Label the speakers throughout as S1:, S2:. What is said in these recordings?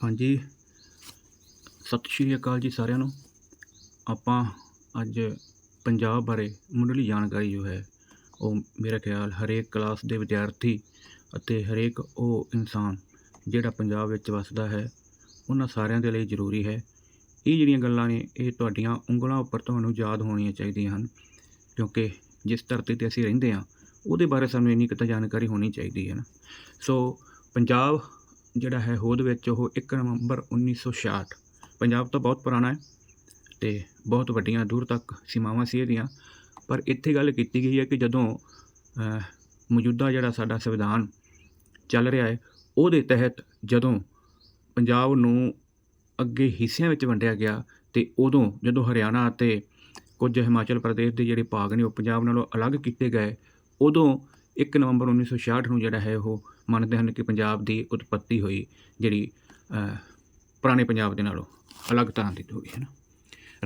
S1: ਹਾਂਜੀ। ਸਤਿ ਸ਼੍ਰੀ ਅਕਾਲ ਜੀ ਸਾਰਿਆਂ ਨੂੰ। ਆਪਾਂ ਅੱਜ ਪੰਜਾਬ ਬਾਰੇ ਮੁੱਢਲੀ ਜਾਣਕਾਰੀ ਜੋ ਹੈ, ਉਹ ਮੇਰਾ ਖਿਆਲ ਹਰੇਕ ਕਲਾਸ ਦੇ ਵਿਦਿਆਰਥੀ ਅਤੇ ਹਰੇਕ ਉਹ ਇਨਸਾਨ ਜਿਹੜਾ ਪੰਜਾਬ ਵਿੱਚ ਵੱਸਦਾ ਹੈ, ਉਹਨਾਂ ਸਾਰਿਆਂ ਦੇ ਲਈ ਜ਼ਰੂਰੀ ਹੈ। ਇਹ ਜਿਹੜੀਆਂ ਗੱਲਾਂ ਨੇ, ਇਹ ਤੁਹਾਡੀਆਂ ਉਂਗਲਾਂ ਉੱਪਰ ਤੁਹਾਨੂੰ ਯਾਦ ਹੋਣੀਆਂ ਚਾਹੀਦੀਆਂ ਹਨ, ਕਿਉਂਕਿ ਜਿਸ ਧਰਤੀ ਤੇ ਅਸੀਂ ਰਹਿੰਦੇ ਹਾਂ, ਉਹਦੇ ਬਾਰੇ ਸਾਨੂੰ ਇੰਨੀ ਕੁ ਤਾਂ ਜਾਣਕਾਰੀ ਹੋਣੀ ਚਾਹੀਦੀ ਹੈ ਨਾ। ਸੋ, ਪੰਜਾਬ ਜਿਹੜਾ ਹੈ ਹੋਂਦ ਵਿੱਚ ਉਹ 1 ਨਵੰਬਰ 1966 ਪੰਜਾਬ ਤਾਂ ਬਹੁਤ ਪੁਰਾਣਾ ਹੈ ਤੇ ਬਹੁਤ ਵੱਡੀਆਂ ਦੂਰ ਤੱਕ ਸੀਮਾਵਾਂ ਸੀ ਇਹਦੀਆਂ। ਪਰ ਇੱਥੇ ਗੱਲ ਕੀਤੀ ਗਈ ਹੈ ਕਿ ਜਦੋਂ ਮੌਜੂਦਾ ਜਿਹੜਾ ਸਾਡਾ ਸੰਵਿਧਾਨ ਚੱਲ ਰਿਹਾ ਹੈ, ਉਹਦੇ ਤਹਿਤ ਜਦੋਂ ਪੰਜਾਬ ਨੂੰ ਅੱਗੇ ਹਿੱਸਿਆਂ ਵਿੱਚ ਵੰਡਿਆ ਗਿਆ ਤੇ ਉਦੋਂ ਜਦੋਂ ਹਰਿਆਣਾ ਅਤੇ ਕੁਝ ਹਿਮਾਚਲ ਪ੍ਰਦੇਸ਼ ਦੇ ਜਿਹੜੇ ਭਾਗ ਨੇ ਉਹ ਪੰਜਾਬ ਨਾਲੋਂ ਅਲੱਗ ਕੀਤੇ ਗਏ, ਉਦੋਂ 1 ਨਵੰਬਰ 1966 ਨੂੰ ਜਿਹੜਾ ਹੈ ਉਹ ਮੰਨਦੇ ਹਨ ਕਿ ਪੰਜਾਬ ਦੀ ਉਤਪਤੀ ਹੋਈ ਜਿਹੜੀ ਪੁਰਾਣੇ ਪੰਜਾਬ ਦੇ ਨਾਲੋਂ ਅਲੱਗ ਤਰ੍ਹਾਂ ਦੀ ਹੋਈ ਹੈ ਨਾ।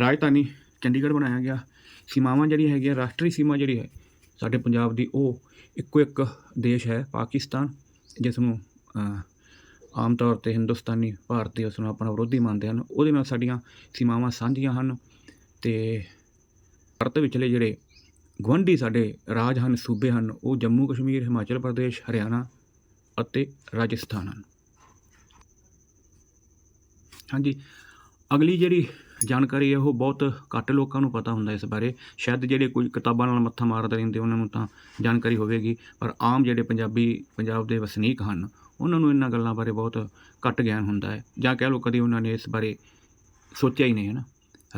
S1: ਰਾਜਧਾਨੀ ਚੰਡੀਗੜ੍ਹ ਬਣਾਇਆ ਗਿਆ। ਸੀਮਾਵਾਂ ਜਿਹੜੀ ਹੈਗੀਆਂ, ਰਾਸ਼ਟਰੀ ਸੀਮਾ ਜਿਹੜੀ ਹੈ, ਸਾਡੇ ਪੰਜਾਬ ਦੀ ਉਹ ਇੱਕੋ ਇੱਕ ਦੇਸ਼ ਹੈ, ਪਾਕਿਸਤਾਨ, ਜਿਸ ਨੂੰ ਆਮ ਤੌਰ ਤੇ ਹਿੰਦੁਸਤਾਨੀ ਭਾਰਤੀ ਉਸ ਨੂੰ ਆਪਣਾ ਵਿਰੋਧੀ ਮੰਨਦੇ ਹਨ। ਉਹਦੇ ਨਾਲ ਸਾਡੀਆਂ ਸੀਮਾਵਾਂ ਸਾਂਝੀਆਂ ਹਨ ਤੇ ਭਾਰਤ ਵਿਚਲੇ ਜਿਹੜੇ ਗੁਆਂਢੀ ਸਾਡੇ ਰਾਜ ਹਨ, ਸੂਬੇ ਹਨ, ਉਹ ਜੰਮੂ, ਕਸ਼ਮੀਰ, ਹਿਮਾਚਲ ਪ੍ਰਦੇਸ਼, ਹਰਿਆਣਾ ਅਤੇ ਰਾਜਸਥਾਨ ਹਨ। ਹਾਂਜੀ, ਅਗਲੀ ਜਿਹੜੀ ਜਾਣਕਾਰੀ ਹੈ, ਉਹ ਬਹੁਤ ਘੱਟ ਲੋਕਾਂ ਨੂੰ ਪਤਾ ਹੁੰਦਾ ਇਸ ਬਾਰੇ। ਸ਼ਾਇਦ ਜਿਹੜੇ ਕੋਈ ਕਿਤਾਬਾਂ ਨਾਲ ਮੱਥਾ ਮਾਰਦੇ ਰਹਿੰਦੇ, ਉਹਨਾਂ ਨੂੰ ਤਾਂ ਜਾਣਕਾਰੀ ਹੋਵੇਗੀ, ਪਰ ਆਮ ਜਿਹੜੇ ਪੰਜਾਬੀ, ਪੰਜਾਬ ਦੇ ਵਸਨੀਕ ਹਨ, ਉਹਨਾਂ ਨੂੰ ਇਹਨਾਂ ਗੱਲਾਂ ਬਾਰੇ ਬਹੁਤ ਘੱਟ ਗਿਆਨ ਹੁੰਦਾ ਹੈ। ਜਾਂ ਕਹਿ ਲਓ ਕਦੇ ਉਹਨਾਂ ਨੇ ਇਸ ਬਾਰੇ ਸੋਚਿਆ ਹੀ ਨਹੀਂ ਹੈ ਨਾ।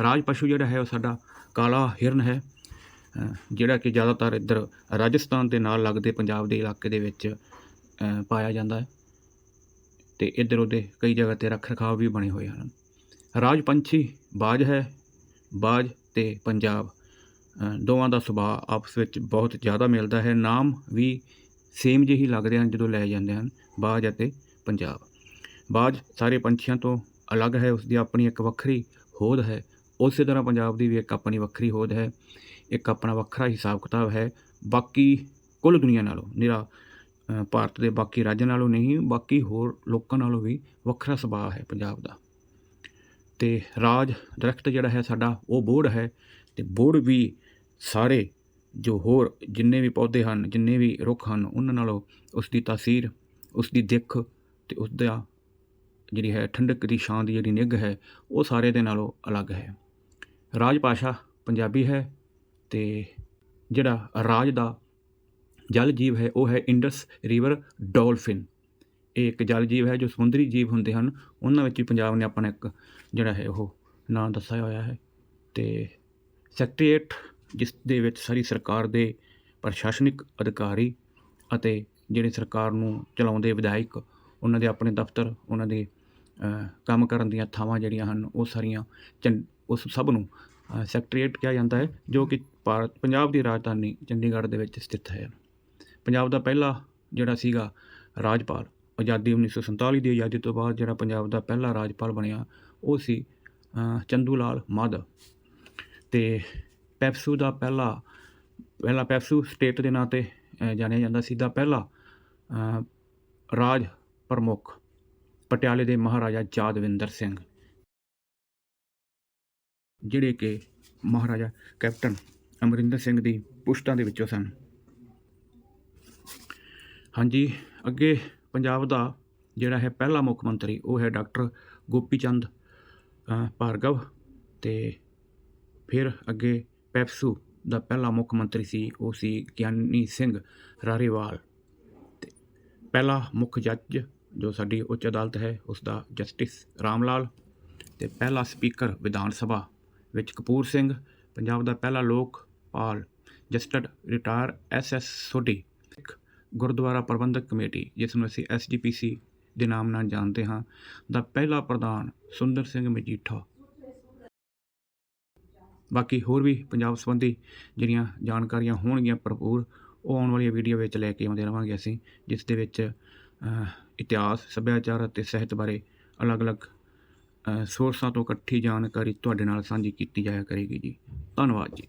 S1: ਰਾਜ ਪਸ਼ੂ ਜਿਹੜਾ ਹੈ, ਉਹ ਸਾਡਾ ਕਾਲਾ ਹਿਰਨ ਹੈ। ਜਿਹੜਾ ਕਿ ਜ਼ਿਆਦਾਤਰ ਇੱਧਰ ਰਾਜਸਥਾਨ ਦੇ ਨਾਲ ਲੱਗਦੇ ਪੰਜਾਬ ਦੇ ਇਲਾਕੇ ਦੇ ਵਿੱਚ ਪਾਇਆ ਜਾਂਦਾ ਹੈ। ਤੇ ਇੱਧਰ ਉਹਦੇ ਕਈ ਜਗ੍ਹਾ ਤੇ ਰੱਖ ਰਖਾਵ ਵੀ ਬਣੇ ਹੋਏ ਹਨ। ਰਾਜ ਪੰਛੀ ਬਾਜ ਹੈ, ਬਾਜ ਤੇ ਪੰਜਾਬ। ਦੋਵਾਂ ਦਾ ਸੁਭਾਅ ਆਪਸ ਵਿੱਚ ਬਹੁਤ ਜ਼ਿਆਦਾ ਮਿਲਦਾ ਹੈ। ਨਾਮ ਵੀ ਸੇਮ ਜਿਹੀ ਲੱਗਦੇ ਹਨ ਜਦੋਂ ਲੈ ਜਾਂਦੇ ਹਨ, ਬਾਜ ਅਤੇ ਪੰਜਾਬ। ਬਾਜ ਸਾਰੇ ਪੰਛੀਆਂ ਤੋਂ ਅਲੱਗ ਹੈ ਉਸ ਦੀ ਆਪਣੀ ਇੱਕ ਵੱਖਰੀ ਹੋਂਦ ਹੈ। ਉਸੇ ਤਰ੍ਹਾਂ ਪੰਜਾਬ ਦੀ ਵੀ ਇੱਕ ਆਪਣੀ ਵੱਖਰੀ ਹੋਦ ਹੈ, ਇੱਕ ਆਪਣਾ ਵੱਖਰਾ ਹਿਸਾਬ ਕਿਤਾਬ ਹੈ। ਬਾਕੀ ਕੁੱਲ ਦੁਨੀਆ ਨਾਲੋਂ, ਨਿਰਾ ਭਾਰਤ ਦੇ ਬਾਕੀ ਰਾਜਾਂ ਨਾਲੋਂ ਨਹੀਂ, ਬਾਕੀ ਹੋਰ ਲੋਕਾਂ ਨਾਲੋਂ ਵੀ ਵੱਖਰਾ ਸੁਭਾਅ ਹੈ ਪੰਜਾਬ ਦਾ। ਤੇ ਰਾਜ ਦਰਖਤ ਜਿਹੜਾ ਹੈ ਸਾਡਾ, ਉਹ ਬੋੜ ਹੈ ਤੇ ਬੋੜ ਵੀ ਸਾਰੇ ਜੋ ਹੋਰ ਜਿੰਨੇ ਵੀ ਪੌਦੇ ਹਨ, ਜਿੰਨੇ ਵੀ ਰੁੱਖ ਹਨ, ਉਹਨਾਂ ਨਾਲੋਂ ਉਸ ਦੀ ਤਾਸੀਰ ਉਸ ਦੀ ਦਿੱਖ ਤੇ ਉਸ ਦਾ ਜਿਹੜੀ ਹੈ ਠੰਡਕ ਦੀ ਛਾਂ ਦੀ ਜਿਹੜੀ ਨਿੱਘ ਹੈ, ਉਹ ਸਾਰੇ ਦੇ ਨਾਲੋਂ ਅਲੱਗ ਹੈ। ਰਾਜ ਭਾਸ਼ਾ ਪੰਜਾਬੀ ਹੈ ਤੇ ਜਿਹੜਾ ਰਾਜ ਦਾ ਜਲ ਜੀਵ ਹੈ, ਉਹ ਹੈ ਇੰਡਸ ਰਿਵਰ ਡੋਲਫਿਨ। ਇਹ ਇੱਕ ਜਲ ਜੀਵ ਹੈ, ਜੋ ਸਮੁੰਦਰੀ ਜੀਵ ਹੁੰਦੇ ਹਨ। ਉਹਨਾਂ ਵਿੱਚ ਵੀ ਪੰਜਾਬ ਨੇ ਆਪਣਾ ਇੱਕ ਜਿਹੜਾ ਹੈ, ਉਹ ਨਾਂ ਦੱਸਿਆ ਹੋਇਆ ਹੈ ਤੇ ਸੈਕਟਰੀਏਟ, ਜਿਸ ਦੇ ਵਿੱਚ ਸਾਰੀ ਸਰਕਾਰ ਦੇ ਪ੍ਰਸ਼ਾਸਨਿਕ ਅਧਿਕਾਰੀ ਅਤੇ ਜਿਹੜੇ ਸਰਕਾਰ ਨੂੰ ਚਲਾਉਂਦੇ ਵਿਧਾਇਕ, ਉਹਨਾਂ ਦੇ ਆਪਣੇ ਦਫ਼ਤਰ, ਉਹਨਾਂ ਦੇ ਕੰਮ ਕਰਨ ਦੀਆਂ ਥਾਵਾਂ ਜਿਹੜੀਆਂ ਹਨ ਉਹ ਸਾਰੀਆਂ ਚੰ ਉਸ ਸਭ ਨੂੰ ਸੈਕਟਰੀਏਟ ਕਿਹਾ ਜਾਂਦਾ ਹੈ ਜੋ ਕਿ ਭਾਰਤ ਪੰਜਾਬ ਦੀ ਰਾਜਧਾਨੀ ਚੰਡੀਗੜ੍ਹ ਦੇ ਵਿੱਚ ਸਥਿਤ ਹੈ। ਪੰਜਾਬ ਦਾ ਪਹਿਲਾ ਜਿਹੜਾ ਸੀਗਾ ਰਾਜਪਾਲ ਆਜ਼ਾਦੀ 1947 ਦੀ ਆਜ਼ਾਦੀ ਤੋਂ ਬਾਅਦ ਜਿਹੜਾ ਪੰਜਾਬ ਦਾ ਪਹਿਲਾ ਰਾਜਪਾਲ ਬਣਿਆ ਉਹ ਸੀ ਅ, ਚੰਦੂ ਲਾਲ ਮਾਧਵ। ਤੇ ਪੈਪਸੂ ਦਾ ਪਹਿਲਾ ਪਹਿਲਾ ਪੈਪਸੂ ਸਟੇਟ ਦੇ ਨਾਂ ਤੇ ਜਾਣਿਆ ਜਾਂਦਾ ਸੀ ਦਾ ਪਹਿਲਾ ਰਾਜ ਪ੍ਰਮੁੱਖ ਪਟਿਆਲੇ ਦੇ ਮਹਾਰਾਜਾ ਯਾਦਵਿੰਦਰ ਸਿੰਘ, ਜਿਹੜੇ ਕਿ ਮਹਾਰਾਜਾ ਕੈਪਟਨ ਅਮਰਿੰਦਰ ਸਿੰਘ ਦੀ ਪੁਸ਼ਟਾਂ ਦੇ ਵਿੱਚੋਂ ਸਨ। ਹਾਂਜੀ, ਅੱਗੇ ਪੰਜਾਬ ਦਾ ਜਿਹੜਾ ਹੈ ਪਹਿਲਾ ਮੁੱਖ ਮੰਤਰੀ, ਉਹ ਹੈ ਡਾਕਟਰ ਗੋਪੀ ਚੰਦ ਭਾਰਗਵ ਤੇ ਫਿਰ ਅੱਗੇ ਪੈਪਸੂ ਦਾ ਪਹਿਲਾ ਮੁੱਖ ਮੰਤਰੀ ਸੀ, ਉਹ ਸੀ ਗਿਆਨੀ ਸਿੰਘ ਰਾਰੇਵਾਲ ਤੇ ਪਹਿਲਾ ਮੁੱਖ ਜੱਜ ਜੋ ਸਾਡੀ ਉੱਚ ਅਦਾਲਤ ਹੈ ਉਸ ਦਾ ਜਸਟਿਸ ਰਾਮਲਾਲ ਤੇ ਪਹਿਲਾ ਸਪੀਕਰ ਵਿਧਾਨ ਸਭਾ ਵਿੱਚ ਕਪੂਰ ਸਿੰਘ, ਪੰਜਾਬ ਦਾ ਪਹਿਲਾ Lokpal ਜਸਟਡ retire SS Sodhi Gurdwara Prabandhak committee ਜਿਸ ਨੂੰ ਅਸੀਂ ਐਸਜੀਪੀਸੀ ਦੇ ਨਾਮ ਨਾਲ ਜਾਣਦੇ ਹਾਂ, ਦਾ ਪਹਿਲਾ ਪ੍ਰਧਾਨ ਸੁੰਦਰ ਸਿੰਘ ਮਜੀਠਾ। ਬਾਕੀ ਹੋਰ ਵੀ ਪੰਜਾਬ ਸੰਬੰਧੀ ਜਿਹੜੀਆਂ ਜਾਣਕਾਰੀਆਂ ਹੋਣਗੀਆਂ ਭਰਪੂਰ, ਉਹ ਆਉਣ ਵਾਲੀ ਵੀਡੀਓ ਵਿੱਚ ਲੈ ਕੇ ਆਉਂਦੇ ਰਵਾਂਗੇ ਅਸੀਂ, ਜਿਸ ਦੇ ਵਿੱਚ ਇਤਿਹਾਸ, ਸੱਭਿਆਚਾਰ ਅਤੇ ਸਿਹਤ ਬਾਰੇ ਅਲੱਗ-ਅਲੱਗ ਸੋਰਸਾਂ ਤੋਂ ਇਕੱਠੀ ਜਾਣਕਾਰੀ ਤੁਹਾਡੇ ਨਾਲ ਸਾਂਝੀ ਕੀਤੀ ਜਾਇਆ ਕਰੇਗੀ ਜੀ। ਧੰਨਵਾਦ ਜੀ।